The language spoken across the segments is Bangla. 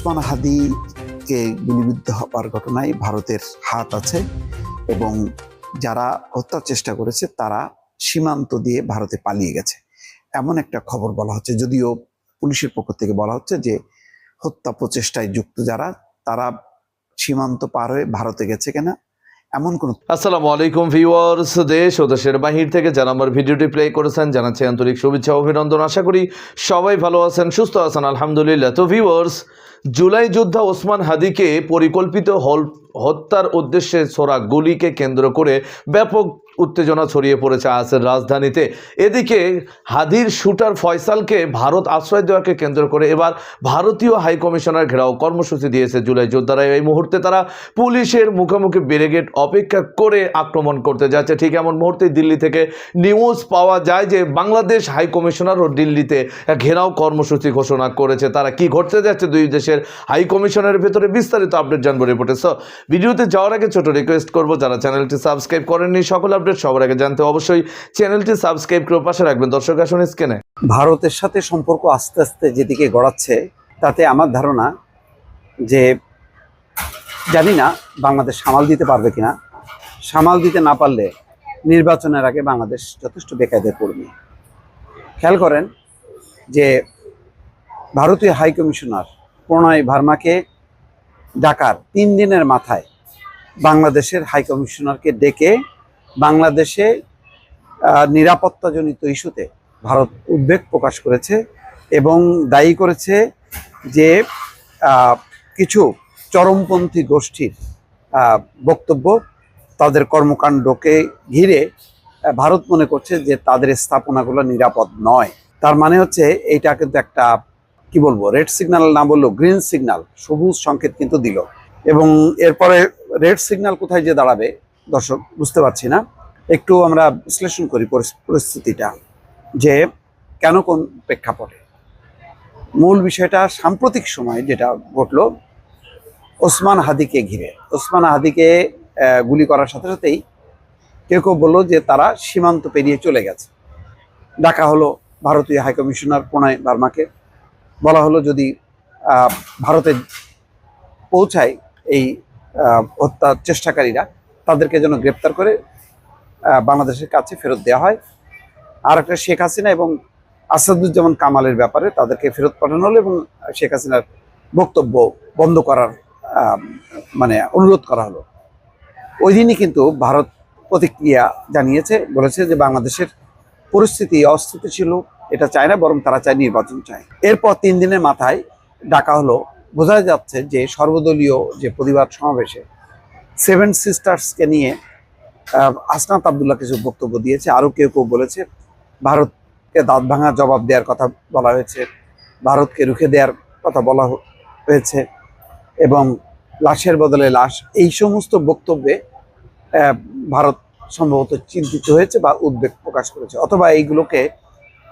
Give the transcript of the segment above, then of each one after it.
ওসমান হাদিকে গুলিবিদ্ধ হওয়ার ঘটনায় ভারতের হাত আছে এবং যারা হত্যার চেষ্টা করেছে, তারা সীমান্ত দিয়ে ভারতে পালিয়ে গেছে। এমন একটা খবর বলা হচ্ছে, যদিও পুলিশের পক্ষ থেকে বলা হচ্ছে যে, হত্যা প্রচেষ্টায় যুক্ত যারা, তারা সীমান্ত পার হয়ে ভারতে গেছে কিনা এমন কোন আসসালামু আলাইকুম ভিউয়ার্স, দেশ ও দেশের বাহির থেকে যারা আমার ভিডিওটি প্লে করেছেন, জানাচ্ছি আন্তরিক শুভেচ্ছা অভিনন্দন। আশা করি সবাই ভালো আছেন, সুস্থ আছেন, আলহামদুলিল্লাহ। তো ভিউয়ার্স, জুলাই যোদ্ধা ওসমান হাদিকে পরিকল্পিত হল হত্যার উদ্দেশ্যে ছোড়া গুলিকে কেন্দ্র করে ব্যাপক উত্তেজনা ছড়িয়ে পড়েছে আজের রাজধানীতে। এদিকে হাদির শুটার ফয়সালকে ভারত আশ্রয় দেওয়াকে কেন্দ্র করে এবার ভারতীয় হাইকমিশনার ঘেরাও কর্মসূচি দিয়েছে জুলাই যোদ্ধারা। এই মুহূর্তে তারা পুলিশের মুখোমুখি ব্যারিগেড অপেক্ষা করে আক্রমণ করতে যাচ্ছে। ঠিক এমন মুহূর্তে দিল্লি থেকে নিউজ পাওয়া যায় যে বাংলাদেশ হাইকমিশনারও দিল্লিতে ঘেরাও কর্মসূচি ঘোষণা করেছে। তারা কি ঘটতে যাচ্ছে দুই দেশের হাইকমিশনের ভেতরে বিস্তারিত আপডেট জানব রিপোর্টে। সো ভিডিওতে যাওয়ার আগে ছোট রিকোয়েস্ট করব, যারা চ্যানেলটি সাবস্ক্রাইব করেননি, সকল আপডেট সবার আগে জানতে অবশ্যই চ্যানেলটি সাবস্ক্রাইব করে পাশে রাখবেন। দর্শক, আসুন স্ক্রিনে। ভারতের সাথে সম্পর্ক আস্তে আস্তে যেদিকে গড়াচ্ছে, তাতে আমার ধারণা যে জানি না বাংলাদেশ সামাল দিতে পারবে কিনা। সামাল দিতে না পারলে নির্বাচনের আগে বাংলাদেশ যথেষ্ট বেকায়দায় পড়বে। খেয়াল করেন যে ভারতীয় হাই কমিশনার প্রণয় ভার্মাকে ডাকার তিন দিনের মাথায় বাংলাদেশের হাই কমিশনারকে ডেকে বাংলাদেশে নিরাপত্তাজনিত ইস্যুতে ভারত উদ্বেগ প্রকাশ করেছে এবং দায়ী করেছে যে কিছু চরমপন্থী গোষ্ঠীর বক্তব্য তাদের কর্মকাণ্ডকে ঘিরে ভারত মনে করছে যে তাদের স্থাপনাগুলো নিরাপদ নয়। তার মানে হচ্ছে এইটা কিন্তু একটা, কি বলব, রেড সিগন্যাল না বললেও গ্রিন সিগন্যাল, সবুজ সংকেত কিন্তু দিল। এবং এরপরে রেড সিগন্যাল কোথায় যে দাঁড়াবে দর্শক বুঝতে পারছি না। একটু আমরা বিশ্লেষণ করি পরিস্থিতিটা যে কেন কোন প্রেক্ষাপটে? মূল বিষয়টা সাম্প্রতিক সময় যেটা ঘটলো ওসমান হাদিকে ঘিরে। ওসমান হাদিকে গুলি করার সাথে সাথেই কেউ কেউ বলল যে তারা সীমান্ত পেরিয়ে চলে গেছে। ডাকা হলো ভারতীয় হাইকমিশনার প্রণয় বার্মাকে। বলা হলো যদি ভারতে পৌঁছায় এই আহ, হত্যার চেষ্টাকারীরা তাদেরকে যেন গ্রেপ্তার করে বাংলাদেশের কাছে ফেরত দেওয়া হয়। আর একটা শেখ হাসিনা এবং আসাদুজ্জামান কামালের ব্যাপারে তাদেরকে ফেরত পাঠানো হলো এবং শেখ হাসিনার বক্তব্য বন্ধ করার মানে অনুরোধ করা হলো। ওই দিনই কিন্তু ভারত প্রতিক্রিয়া জানিয়েছে, বলেছে যে বাংলাদেশের পরিস্থিতি অস্থিতিশীল, এটা চায় না, বরং তারা চায় নির্বাচন চায়। এরপর তিন দিনের মাথায় ডাকা হলো। বোঝা যাচ্ছে যে সর্বদলীয় যে প্রতিবাদ সমাবেশে সেভেন সিস্টার্সকে নিয়ে আসনাত আবদুল্লাহ কিছু বক্তব্য দিয়েছে। আরও কেউ কেউ বলেছে, ভারতকে দাঁত ভাঙা জবাব দেওয়ার কথা বলা হয়েছে। ভারতকে রুখে দেওয়ার কথা বলা হয়েছে এবং লাশের বদলে লাশ। এই সমস্ত বক্তব্যে ভারত সম্ভবত চিন্তিত হয়েছে বা উদ্বেগ প্রকাশ করেছে, অথবা এইগুলোকে,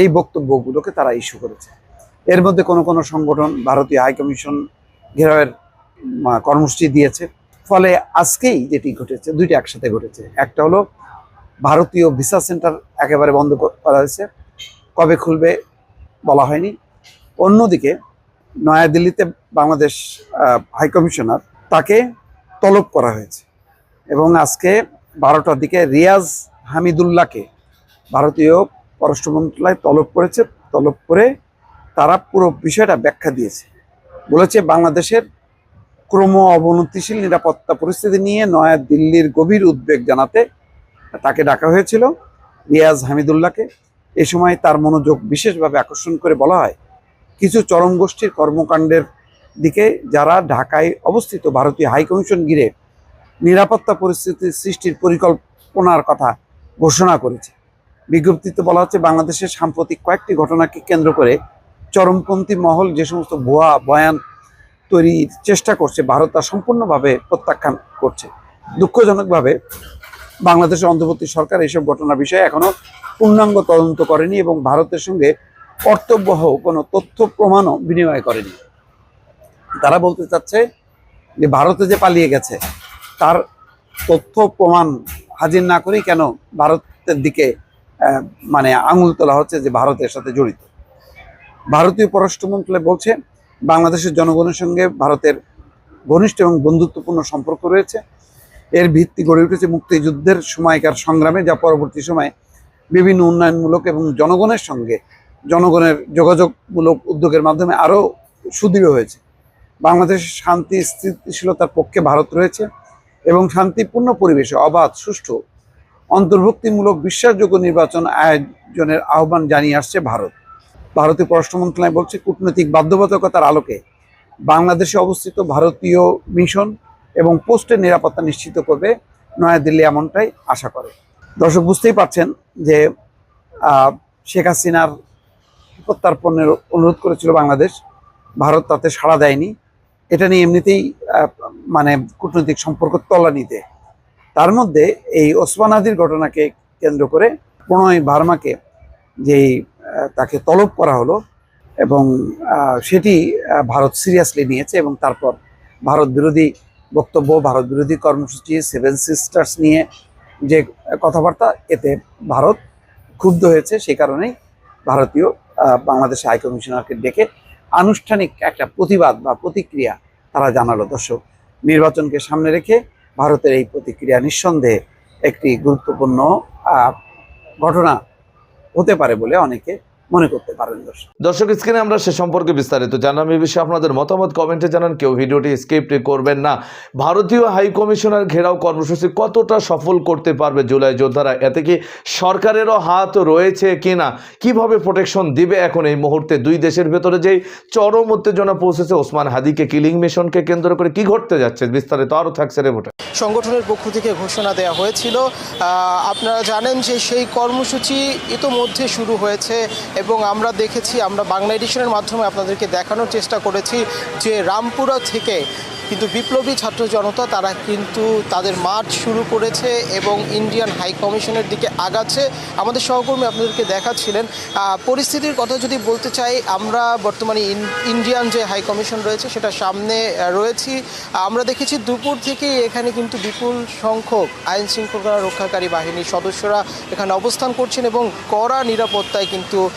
এই বক্তব্যগুলোকে তারা ইস্যু করেছে। এর মধ্যে কোনো কোনো সংগঠন ভারতীয় হাইকমিশন ঘেরাওয়ের কর্মসূচি দিয়েছে। ফলে আজকেই যেটি ঘটেছে, দুইটা একসাথে ঘটেছে। একটা হলো ভারতীয় ভিসা সেন্টার একেবারে বন্ধ করা হয়েছে। কবে খুলবে বলা হয়নি। অন্যদিকে নয়াদিল্লিতে বাংলাদেশ হাইকমিশনার তাকে তলব করা হয়েছে এবং আজকে বারোটার দিকে রিয়াজ হামিদুল্লাহকে ভারতীয় পররাষ্ট্র মন্ত্রণালয় তলব করেছে। তলব করে তারা পুরো বিষয়টা ব্যাখ্যা দিয়েছে। বলেছে বাংলাদেশের ক্রম অবনতিশীল নিরাপত্তা পরিস্থিতি নিয়ে নয়া দিল্লির গভীর উদ্বেগ জানাতে তাকে ডাকা হয়েছিল রিয়াজ হামিদুল্লাহকে। এ সময় তার মনোযোগ বিশেষভাবে আকর্ষণ করে বলা হয়, কিছু চরম গোষ্ঠীর কর্মকাণ্ডের দিকে যারা ঢাকায় অবস্থিত ভারতীয় হাইকমিশন ঘিরে নিরাপত্তা পরিস্থিতি সৃষ্টির পরিকল্পনার কথা ঘোষণা করেছে। বিজ্ঞপ্তিতে বলা হচ্ছে, বাংলাদেশের সাম্প্রতিক কয়েকটি ঘটনাকে কেন্দ্র করে চরমপন্থী মহল যে সমস্ত ভুয়া বয়ান তৈরির চেষ্টা করছে, ভারত তা সম্পূর্ণভাবে প্রত্যাখ্যান করছে। দুঃখজনকভাবে বাংলাদেশের অন্তর্বর্তী সরকার এইসব ঘটনা বিষয়ে এখনও পূর্ণাঙ্গ তদন্ত করেনি এবং ভারতের সঙ্গে কর্তব্যহ কোনো তথ্য প্রমাণও বিনিময় করেনি। তারা বলতে চাচ্ছে যে ভারতে যে পালিয়ে গেছে, তার তথ্য প্রমাণ হাজির না করেই কেন ভারতের দিকে মানে আঙুল তোলা হচ্ছে যে ভারতের সাথে জড়িত। ভারতীয় পররাষ্ট্র মন্ত্রণালয় বলছে বাংলাদেশের জনগণের সঙ্গে ভারতের ঘনিষ্ঠ এবং বন্ধুত্বপূর্ণ সম্পর্ক রয়েছে। এর ভিত্তি গড়ে উঠেছে মুক্তিযুদ্ধের সময়কার সংগ্রামে, যা পরবর্তী সময়ে বিভিন্ন উন্নয়নমূলক এবং জনগণের সঙ্গে জনগণের যোগাযোগমূলক উদ্যোগের মাধ্যমে আরও সুদৃঢ় হয়েছে। বাংলাদেশের শান্তি, স্থিতিশীলতার পক্ষে ভারত রয়েছে এবং শান্তিপূর্ণ পরিবেশে অবাধ, সুষ্ঠু, অন্তর্ভুক্তিমূলক, বিশ্বাসযোগ্য নির্বাচন আয়োজনের আহ্বান জানিয়ে আসছে ভারত। ভারতীয় পররাষ্ট্র মন্ত্রণালয় বলছে কূটনৈতিক বাধ্যবাধকতার আলোকে বাংলাদেশে অবস্থিত ভারতীয় মিশন এবং পোস্টের নিরাপত্তা নিশ্চিত করবে নয়াদিল্লি এমনটাই আশা করে। দর্শক, বুঝতেই পারছেন যে শেখ হাসিনার প্রত্যার্পণের অনুরোধ করেছিল বাংলাদেশ। ভারত তাতে সাড়া দেয়নি। এটা নিয়ে এমনিতেই মানে কূটনৈতিক সম্পর্ক তলানিতে। তার মধ্যে এই ওসমান আদির ঘটনাকে কেন্দ্র করে প্রণয় ভার্মাকে যেই তাকে তলব করা হলো এবং সেটি ভারত সিরিয়াসলি নিয়েছে এবং তারপর ভারত বিরোধী বক্তব্য, ভারত বিরোধী কর্মসূচি সেভেন সিস্টার্স নিয়ে যে কথাবার্তা, এতে ভারত ক্ষুব্ধ হয়েছে। সেই কারণেই ভারতীয় বাংলাদেশ হাই কমিশনারকে ডেকে আনুষ্ঠানিক একটা প্রতিবাদ বা প্রতিক্রিয়া তারা জানালো। দর্শক, নির্বাচনকে সামনে রেখে ভারতের এই প্রতিক্রিয়া নিঃসন্দেহে একটি গুরুত্বপূর্ণ ঘটনা হতে পারে বলে অনেকে মনে করতে পারেন দর্শক। দর্শক স্ক্রিনে আমরা সে সম্পর্কে বিস্তারিত জানলাম। এই বিষয়ে আপনাদের মতামত কমেন্টে জানান। কেউ ভিডিওটি স্কিপ করবেন না। ভারতীয় হাই কমিশনার ঘেরাও কর্মসূচি কতটা সফল করতে পারবে জুলাই যোদ্ধারা? এতে কি সরকারেরও হাত রয়েছে কিনা? কীভাবে প্রোটেকশন দিবে এখন এই মুহূর্তে দুই দেশের ভেতরে যেই চরম উত্তেজনা পৌঁছেছে? ওসমান হাদিকে কিলিং মিশনকে কেন্দ্র করে কি ঘটতে যাচ্ছে? বিস্তারিত আরও থাকছে রেপোর্টে। সংগঠনের পক্ষ থেকে ঘোষণা দেওয়া হয়েছিল। আপনারা জানেন যে সেই কর্মসূচি ইতোমধ্যে শুরু হয়েছে এবং আমরা দেখেছি, আমরা বাংলা এডিশনের মাধ্যমে আপনাদেরকে দেখানোর চেষ্টা করেছি যে রামপুরা থেকে কিন্তু বিপ্লবী ছাত্র জনতা, তারা কিন্তু তাদের মার্চ শুরু করেছে এবং ইন্ডিয়ান হাই কমিশনের দিকে আগাচ্ছে। আমাদের সহকর্মী আপনাদেরকে দেখাচ্ছিলেন। পরিস্থিতির কথা যদি বলতে চাই, আমরা বর্তমানে ইন- ইন্ডিয়ান যে হাই কমিশন রয়েছে, সেটা সামনে রয়েছি। আমরা দেখেছি দুপুর থেকে এখানে কিন্তু বিপুল সংখ্যক আইন শৃঙ্খলা রক্ষাকারী বাহিনীর সদস্যরা এখানে অবস্থান করছেন এবং কড়া নিরাপত্তায় কিন্তু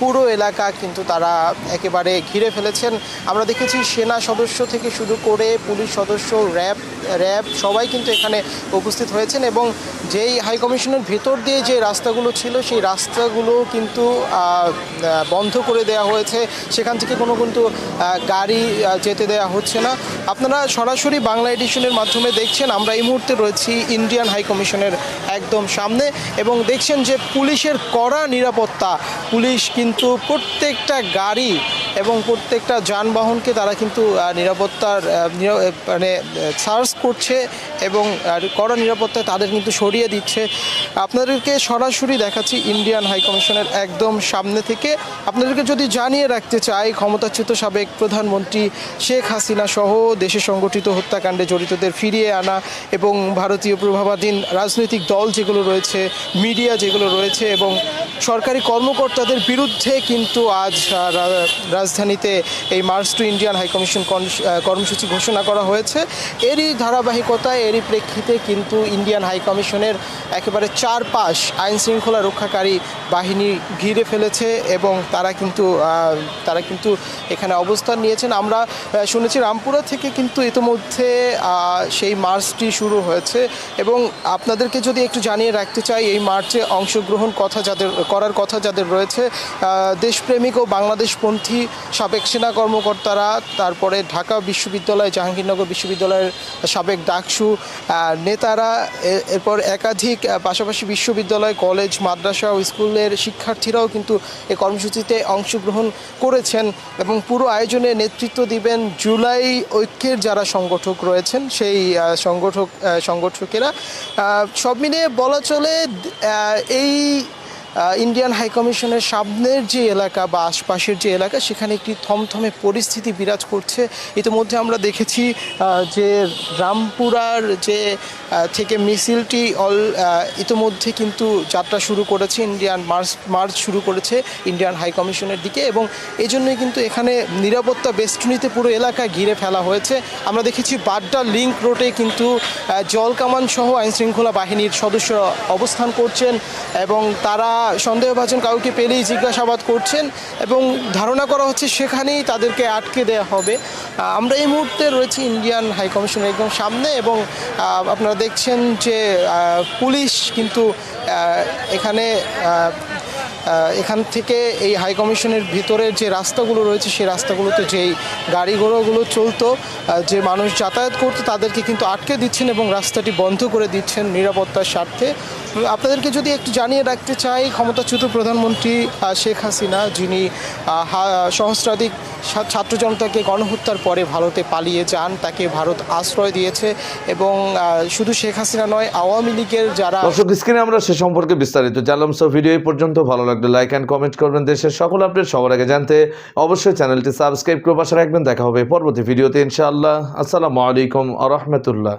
পুরো এলাকা কিন্তু তারা একেবারে ঘিরে ফেলেছেন। আমরা দেখেছি সেনা সদস্য থেকে শুরু করে পুলিশ সদস্য, র্যাব র্যাব সবাই কিন্তু এখানে উপস্থিত হয়েছেন এবং যেই হাই কমিশনের ভেতর দিয়ে যে রাস্তাগুলো ছিল, সেই রাস্তাগুলো কিন্তু বন্ধ করে দেওয়া হয়েছে। সেখান থেকে কোনো কিন্তু গাড়ি যেতে দেওয়া হচ্ছে না। আপনারা সরাসরি বাংলা এডিশনের মাধ্যমে দেখছেন, আমরা এই মুহূর্তে রয়েছি ইন্ডিয়ান হাই কমিশনের একদম সামনে এবং দেখছেন যে পুলিশের কড়া নিরাপত্তা, পুলিশ কিন্তু প্রত্যেকটা গাড়ি এবং প্রত্যেকটা যানবাহনকে তারা কিন্তু নিরাপত্তার নিরা- মানে সার্চ করছে এবং কড়া নিরাপত্তায় তাদের কিন্তু সরিয়ে দিচ্ছে। আপনাদেরকে সরাসরি দেখাচ্ছি ইন্ডিয়ান হাই কমিশনের একদম সামনে থেকে। আপনাদেরকে যদি জানিয়ে রাখতে চাই, ক্ষমতাচ্যুত সাবেক প্রধানমন্ত্রী শেখ হাসিনা সহ দেশে সংগঠিত হত্যাকাণ্ডে জড়িতদের ফিরিয়ে আনা এবং ভারতীয় প্রভাবাধীন রাজনৈতিক দল যেগুলো রয়েছে, মিডিয়া যেগুলো রয়েছে এবং সরকারি কর্মকর্তাদের বিরুদ্ধে কিন্তু আজ রাজধানীতে এই march to Indian high commission কর্মসূচি ঘোষণা করা হয়েছে। এরই ধারাবাহিকতায় এরই প্রেক্ষিতে কিন্তু ইন্ডিয়ান হাই কমিশনের একেবারে চারপাশ আইন শৃঙ্খলা রক্ষাকারী বাহিনী ঘিরে ফেলেছে এবং তারা কিন্তু তারা কিন্তু এখানে অবস্থান নিয়েছেন। আমরা শুনেছি রামপুরা থেকে কিন্তু ইতিমধ্যে সেই মার্চটি শুরু হয়েছে এবং আপনাদেরকে যদি একটু জানিয়ে রাখতে চাই, এই মার্চে অংশগ্রহণ কথা যাদের, করার কথা যাদের রয়েছে দেশপ্রেমিক ও বাংলাদেশপন্থী সাবেক সেনা কর্মকর্তারা, তারপরে ঢাকা বিশ্ববিদ্যালয়, জাহাঙ্গীরনগর বিশ্ববিদ্যালয়ের সাবেক ডাকসু নেতারা এরপর একাধিক পাশাপাশি বিশ্ববিদ্যালয়, কলেজ, মাদ্রাসা ও স্কুলের শিক্ষার্থীরাও কিন্তু এই কর্মসূচিতে অংশগ্রহণ করেছেন এবং পুরো আয়োজনে নেতৃত্ব দিবেন জুলাই ঐক্যের যারা সংগঠক রয়েছেন, সেই সংগঠক সংগঠকেরা। সব মিলিয়ে বলা চলে এই ইন্ডিয়ান হাই কমিশনের সামনের যে এলাকা বা আশপাশের যে এলাকা সেখানে একটি থমথমে পরিস্থিতি বিরাজ করছে। ইতিমধ্যে আমরা দেখেছি যে রামপুরার যে থেকে মিছিলটি অল ইতিমধ্যে কিন্তু যাত্রা শুরু করেছে ইন্ডিয়ান মার্চ মার্চ শুরু করেছে ইন্ডিয়ান হাই কমিশনের দিকে এবং এই জন্যই কিন্তু এখানে নিরাপত্তা বেষ্টনীতে পুরো এলাকা ঘিরে ফেলা হয়েছে। আমরা দেখেছি বাড্ডা লিংক রোডে কিন্তু আহ, জলকামান সহ আইনশৃঙ্খলা বাহিনীর সদস্যরা অবস্থান করছেন এবং তারা সন্দেহভাজন কাউকে পেলেই জিজ্ঞাসাবাদ করছেন এবং ধারণা করা হচ্ছে সেখানেই তাদেরকে আটকে দেওয়া হবে। আমরা এই মুহূর্তে রয়েছি ইন্ডিয়ান হাইকমিশনের একদম সামনে এবং আপনারা দেখছেন যে পুলিশ কিন্তু এখানে এখান থেকে এই হাই কমিশনের ভিতরের যে রাস্তাগুলো রয়েছে, সেই রাস্তাগুলোতে যেই গাড়ি ঘোড়াগুলো চলতো যে মানুষ যাতায়াত করতো, তাদেরকে কিন্তু আটকে দিচ্ছেন এবং রাস্তাটি বন্ধ করে দিচ্ছেন নিরাপত্তার স্বার্থে। আপনাদেরকে যদি একটু জানিয়ে রাখতে চাই, ক্ষমতাচ্যুত প্রধানমন্ত্রী শেখ হাসিনা, যিনি সহস্রাধিক ছাত্র জনতাকে গণহত্যার পরে ভারতে পালিয়ে যান, তাকে ভারত আশ্রয় দিয়েছে এবং শুধু শেখ হাসিনা নয়, আওয়ামী লীগের যারা দর্শক স্ক্রিনে আমরা সে সম্পর্কে বিস্তারিত জানলাম। সো ভিডিও এই পর্যন্ত ভালো লাগলে লাইক অ্যান্ড কমেন্ট করবেন দেশের সকল আপডেট সবার আগে জানতে অবশ্যই চ্যানেলটি সাবস্ক্রাইব করে পাশে রাখবেন। দেখা হবে পরবর্তী ভিডিওতে ইনশাআল্লাহ। আসসালামু আলাইকুম আ রহমতুল্লাহ।